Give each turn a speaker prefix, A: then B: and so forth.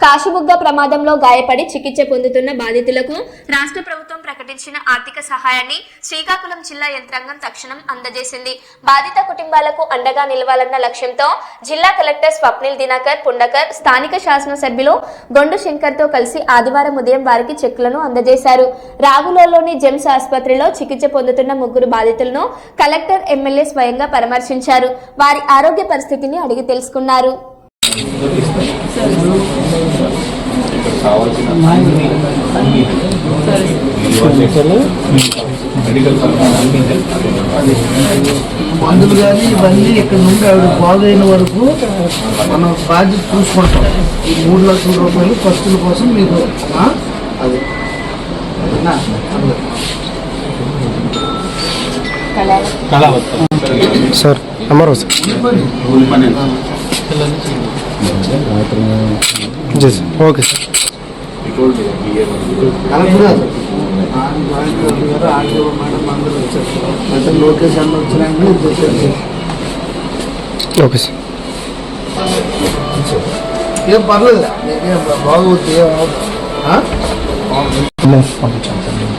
A: కాశీబుగ్గ ప్రమాదంలో గాయపడి చికిత్స పొందుతున్న బాధితులకు రాష్ట్ర ప్రభుత్వం ప్రకటించిన ఆర్థిక సహాయాన్ని శ్రీకాకుళం జిల్లా యంత్రాంగం తక్షణం అందజేసింది. బాధిత కుటుంబాలకు అండగా నిలవాలన్న లక్ష్యంతో జిల్లా కలెక్టర్ స్వప్నిల్ దినాకర్ పుండకర్ స్థానిక శాసనసభ్యులు గొండు శంకర్తో కలిసి ఆదివారం ఉదయం వారికి చెక్కులను అందజేశారు. రాగులలోని జెమ్స్ ఆసుపత్రిలో చికిత్స పొందుతున్న ముగ్గురు బాధితులను కలెక్టర్ ఎమ్మెల్యే స్వయంగా పరామర్శించారు. వారి ఆరోగ్య పరిస్థితిని అడిగి తెలుసుకున్నారు.
B: ఇక్కడ కావాల్సిన మెడికల్.
C: మందులు కానీ ఇవన్నీ ఇక్కడ నుండి ఆవిడ బాగైన వరకు మనం బాధ్యత చూసుకుంటాం ఈ మూడు లక్షల రూపాయలు ఖర్చుల కోసం మీకు? అది.
D: సార్ అమరో సార్
B: కూలి పని
D: జీ సార్ ఓకే సార్
C: ఏం పర్లేదు బాగోద్ది ఏం?
D: పంపించాను సార్